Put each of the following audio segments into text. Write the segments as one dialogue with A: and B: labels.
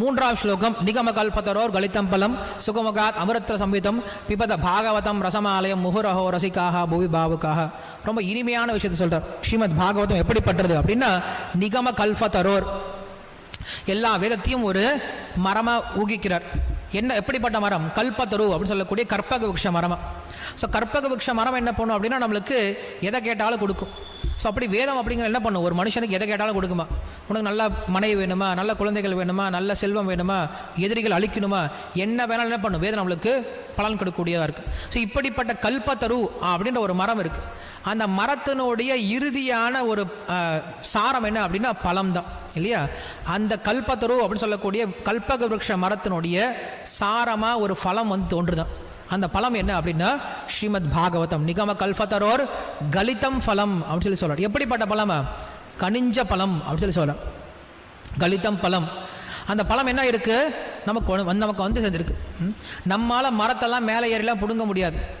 A: மூன்றாம் ஸ்லோகம் நிகம கல்பதரோர் கலிதம் பலம் சுகமுகாத் அமிர்த சம்பிதம் பிபத பாகவதம் ரசமாலயம் முகுரஹோ ரசிக்காக புவி பாவுக்காக ரொம்ப இனிமையான விஷயத்தை சொல்றார். ஸ்ரீமத் பாகவதம் எப்படிப்பட்டது அப்படின்னா நிகம கல்பதரோர் எல்லா வேதத்தையும் ஒரு மரமா ஊகிக்கிறார். என்ன எப்படிப்பட்ட மரம்? கல்பத்தரு அப்படின்னு சொல்லக்கூடிய கற்பக விக்ஷ மரமா. ஸோ கற்பக விக்ஷ மரம் என்ன பண்ணும் அப்படின்னா நம்மளுக்கு எதை கேட்டாலும் கொடுக்கும். ஸோ அப்படி வேதம் அப்படிங்கிற என்ன பண்ணும்? ஒரு மனுஷனுக்கு எதை கேட்டாலும் கொடுக்குமா? உனக்கு நல்ல மனைவி வேணுமா? நல்ல குழந்தைகள் வேணுமா? நல்ல செல்வம் வேணுமா? எதிரிகள் அழிக்கணுமா? என்ன வேணாலும் என்ன பண்ணும்? வேதம் நம்மளுக்கு பலன் கொடுக்கக்கூடியதாக இருக்குது ஸோ இப்படிப்பட்ட கல்பத்தரு அப்படின்ற ஒரு மரம் இருக்குது அந்த மரத்தினுடைய இறுதியான ஒரு சாரம் என்ன அப்படின்னா பலம் தான் இல்லையா? அந்த கல்பத்தரு அப்படின்னு சொல்லக்கூடிய கல்பக விருட்ச மரத்தினுடைய சாரமாக ஒரு ஃபலம் வந்து தோன்றுதான். அந்த பழம் என்ன அப்படின்னா ஸ்ரீமத் பாகவதம். நிகம கல்பத்தரோர் கலிதம் ஃபலம் அப்படின்னு சொல்லி சொல்கிறார் எப்படிப்பட்ட பழமா? கனிஞ்ச பழம் அப்படின்னு சொல்லி சொல்றார் கலிதம் பழம். அந்த பழம் என்ன இருக்குது நமக்கு வந்து- நமக்கு வந்து சேர்ந்துருக்கு. நம்மளால் மரத்தெல்லாம் மேலே ஏறிலாம் பிடுங்க முடியாது.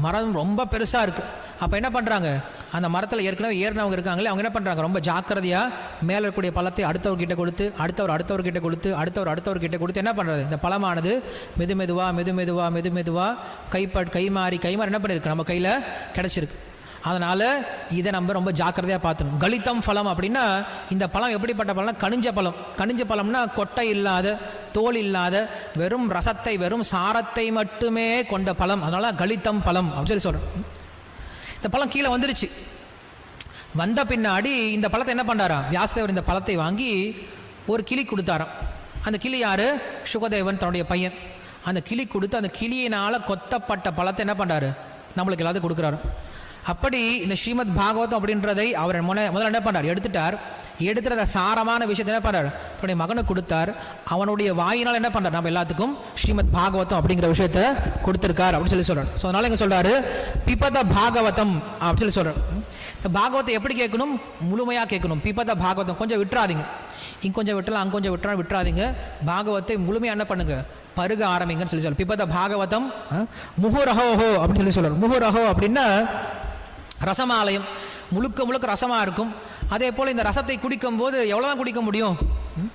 A: மரம் ரொம்ப பெருசாக இருக்குது அப்போ என்ன பண்ணுறாங்க அந்த மரத்தில் ஏற்கனவே ஏறினவங்க இருக்காங்களே அவங்க என்ன பண்ணுறாங்க ரொம்ப ஜாக்கிரதையாக மேலே இருக்கக்கூடிய பழத்தை அடுத்தவர்கிட்ட கொடுத்து அடுத்தவர் அடுத்தவர்கிட்ட கொடுத்து அடுத்தவர் அடுத்தவர்கிட்ட கொடுத்து என்ன பண்ணுறது இந்த பழமானது மெது மெதுவாக மெது மெதுவாக மெது மெதுவாக கைப்ப கை மாறி கை மாறி என்ன பண்ணியிருக்கு நம்ம கையில் கிடச்சிருக்கு. அதனால் இதை நம்ம ரொம்ப ஜாக்கிரதையாக பார்த்துணும் கலித்தம் பழம் அப்படின்னா இந்த பழம் எப்படிப்பட்ட பழம்னா கனிஞ்ச பழம். கனிஞ்ச பழம்னா கொட்டை இல்லாத தோல் இல்லாத வெறும் ரசத்தை வெறும் சாரத்தை மட்டுமே கொண்ட பழம். அதனால் கலிதம் பழம் அப்படின்னு சொல்லி சொல்கிறேன் இந்த பழம் கீழே வந்துருச்சு. வந்த பின்னாடி இந்த பழத்தை என்ன பண்ணாராம் வியாசதேவர் இந்த பழத்தை வாங்கி ஒரு கிளி கொடுத்தாராம். அந்த கிளி யார்? சுகதேவன் தன்னுடைய பையன். அந்த கிளி கொடுத்து அந்த கிளியினால் கொத்தப்பட்ட பழத்தை என்ன பண்ணுறாரு நம்மளுக்கு எல்லாத்தையும் கொடுக்குறாரு. அப்படி இந்த ஸ்ரீமத் பாகவதம் அப்படின்றதை அவர் முன்ன முதல்ல என்ன பண்ணார்? எடுத்துட்டார். எடுத்துகிற அந்த சாரமான விஷயத்தை என்ன பண்ணார்? தன்னுடைய மகனுக்கு கொடுத்தார். அவனுடைய வாயினால் என்ன பண்ணார்? நம்ம எல்லாத்துக்கும் ஸ்ரீமத் பாகவதம் அப்படிங்கிற விஷயத்த கொடுத்துருக்கார் அப்படின்னு சொல்லி சொல்கிறார் ஸோ அதனால் எங்கே சொல்கிறார் பிபத பாகவதம் அப்படின்னு சொல்லி சொல்கிறார் இந்த பாகவத்தை எப்படி கேட்கணும்? முழுமையாக கேட்கணும். பிபத பாகவதம். கொஞ்சம் விட்டுறாதீங்க. இங்கே கொஞ்சம் விட்டலாம் அங்கே கொஞ்சம் விட்டுறா விட்டுறாதீங்க. பாகவத்தை முழுமையாக என்ன பண்ணுங்க? பருக ஆரம்பிங்கன்னு சொல்லி சொல்லுவார் பிபத பாகவதம் முகுரஹோஹோ அப்படின்னு சொல்லி சொல்கிறார் முகுரஹோ அப்படின்னா ரசமாலயம். முழுக்க முழுக்க ரசமாக இருக்கும். அதே போல் இந்த ரசத்தை குடிக்கும்போது எவ்வளோ தான் குடிக்க முடியும்? ம்?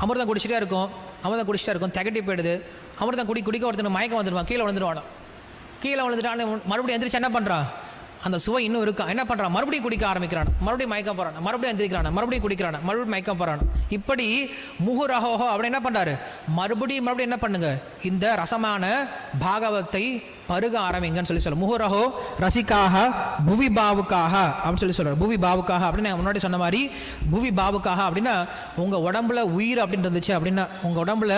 A: அமிர்தம் குடிச்சிட்டே இருக்கும். அமிர்தம் குடிச்சிட்டே இருக்கும். திகட்டி போயிடுது. அமிர்தம் குடி குடிக்க ஒருத்தனுக்கு மயக்கம் வந்துடுவான் கீழே விழுந்துருவான் கீழே விழுந்துட்டான் மறுபடியும் எந்திரிச்சு என்ன பண்ணுறான் அந்த சுவை இன்னும் இருக்கா? என்ன பண்ணுறான் மறுபடியும் குடிக்க ஆரம்பிக்கிறான். மறுபடியும் மயக்க போகிறான் மறுபடியும் எந்திரிக்கிறான் மறுபடியும் குடிக்கிறான். மறுபடியும் மயக்கம் போகிறான் இப்படி முகுரஹோஹோ அப்படி என்ன பண்ணுறாரு மறுபடியும் மறுபடியும் என்ன பண்ணுங்க? இந்த ரசமான பாகவத்தை பருக ஆரம்பிங்கன்னு சொல்லி சொல்ல முகுரஹோ ரசிக்காக புவி பாவுக்காக அப்படின்னு சொல்லி சொல்றாரு. புவி பாவுக்காக அப்படின்னு நான் முன்னாடி சொன்ன மாதிரி புவி பாவுக்காக அப்படின்னா உங்க உடம்புல உயிர் அப்படின்னு இருந்துச்சு அப்படின்னா உங்க உடம்புல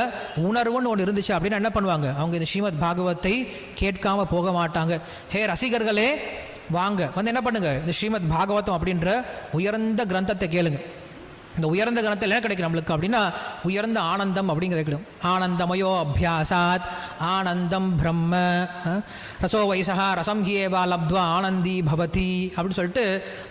A: உணர்வுன்னு ஒன்று இருந்துச்சு அப்படின்னா என்ன பண்ணுவாங்க? அவங்க இந்த ஸ்ரீமத் பாகவத்தை கேட்காம போக மாட்டாங்க. ஹே ரசிகர்களே வாங்க. வந்து என்ன பண்ணுங்க? இந்த ஸ்ரீமத் பாகவதம் அப்படின்ற உயர்ந்த கிரந்தத்தை கேளுங்க. இந்த உயர்ந்த கிரந்தத்தில் என்ன கிடைக்கும் நம்மளுக்கு அப்படின்னா உயர்ந்த ஆனந்தம் அப்படிங்கிறது கிடைக்கும். ஆனந்தமயோ அபியாசாத் ஆனந்தம் பிரம்ம ரசோ வைசகா ரசம் ஹியேவா லப்த்வா ஆனந்தி பவதி அப்படின்னு சொல்லிட்டு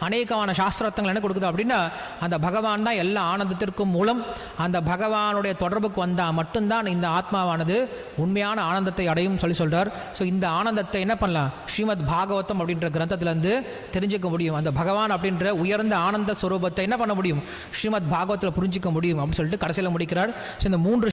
A: அநேகமான சாஸ்திரத்தங்கள் என்ன கொடுக்குது அப்படின்னா அந்த பகவான் தான் எல்லா ஆனந்தத்திற்கும் மூலம் அந்த பகவானுடைய தொடர்புக்கு வந்தால் மட்டும்தான் இந்த ஆத்மாவானது உண்மையான ஆனந்தத்தை அடையும் சொல்லி சொல்கிறார் ஸோ இந்த ஆனந்தத்தை என்ன பண்ணலாம்? ஸ்ரீமத் பாகவதம் அப்படின்ற கிரந்தத்திலேருந்து தெரிஞ்சுக்க முடியும். அந்த பகவான் அப்படின்ற உயர்ந்த ஆனந்த ஸ்வரூபத்தை என்ன பண்ண முடியும்? ஸ்ரீமத் ஸ்ரீமத் பாகவத்தில் புரிஞ்சிக்க முடியும் அப்படின்னு சொல்லிட்டு கடைசியில் முடிக்கிறார். ஸோ இந்த மூன்று